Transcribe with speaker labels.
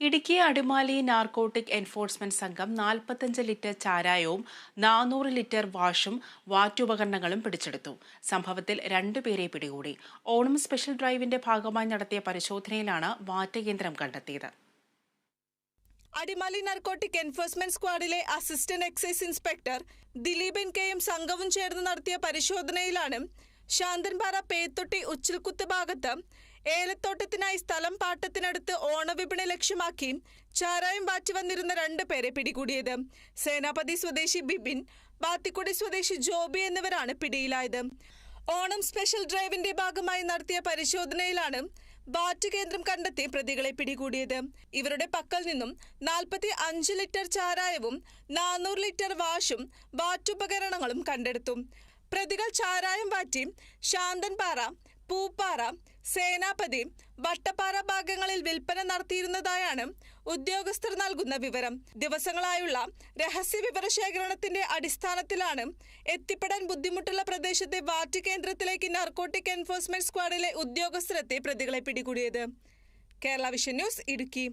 Speaker 1: Idukki Adimali narcotic enforcement സംഘം നാൽപ്പത്തഞ്ച് litre ചാരായവും നാനൂറ് ലിറ്റർ വാഷും വാറ്റുപകരണങ്ങളും പിടിച്ചെടുത്തു. സംഭവത്തിൽ രണ്ടുപേരെ പിടികൂടി. ഓണം സ്പെഷ്യൽ ഡ്രൈവിന്റെ ഭാഗമായി നടത്തിയ പരിശോധനയിലാണ് വാറ്റ കേന്ദ്രം കണ്ടെത്തിയത്.
Speaker 2: അടിമാലി നാർക്കോട്ടിക് എൻഫോഴ്സ്മെന്റ് സ്ക്വാഡിലെ അസിസ്റ്റന്റ് എക്സൈസ് ഇൻസ്പെക്ടർ ദിലീപൻ കെയും സംഘവും ചേർന്ന് നടത്തിയ പരിശോധനയിലാണ് ശാന്തൻപാറ പേത്തൊട്ടി ഉച്ചിൽക്കുത്ത് ഭാഗത്ത് ഏലത്തോട്ടത്തിനായി സ്ഥലം പാട്ടത്തിനടുത്ത് ഓണവിപണി ലക്ഷ്യമാക്കി ചാരായം വാറ്റി വന്നിരുന്ന രണ്ട് പേരെ പിടികൂടിയത്. സേനാപതി സ്വദേശി ബിബിൻ ബാത്തിക്കുടി സ്വദേശി ജോബി എന്നിവരാണ് പിടിയിലായത്. ഓണം സ്പെഷ്യൽ ഡ്രൈവിന്റെ ഭാഗമായി നടത്തിയ പരിശോധനയിലാണ് ബാറ്റ് കേന്ദ്രം കണ്ടെത്തി പ്രതികളെ പിടികൂടിയത്. ഇവരുടെ പക്കൽ നിന്നും നാൽപ്പത്തി അഞ്ച് ലിറ്റർ ചാരായവും നാനൂറ് ലിറ്റർ വാഷും വാറ്റുപകരണങ്ങളും കണ്ടെടുത്തു. പ്രതികൾ ചാരായം വാറ്റി ശാന്തൻപാറ പൂപ്പാറ സേനാപതി വട്ടപ്പാറ ഭാഗങ്ങളിൽ വിൽപ്പന നടത്തിയിരുന്നതായാണ് ഉദ്യോഗസ്ഥർ നൽകുന്ന വിവരം. ദിവസങ്ങളായുള്ള രഹസ്യ വിവരശേഖരണത്തിന്റെ അടിസ്ഥാനത്തിലാണ് എത്തിപ്പെടാൻ ബുദ്ധിമുട്ടുള്ള പ്രദേശത്തെ വാറ്റ് കേന്ദ്രത്തിലേക്ക് നർക്കോട്ടിക് എൻഫോഴ്സ്മെന്റ് സ്ക്വാഡിലെ ഉദ്യോഗസ്ഥരെത്തി പ്രതികളെ പിടികൂടിയത്. Kerala vision news Idukki.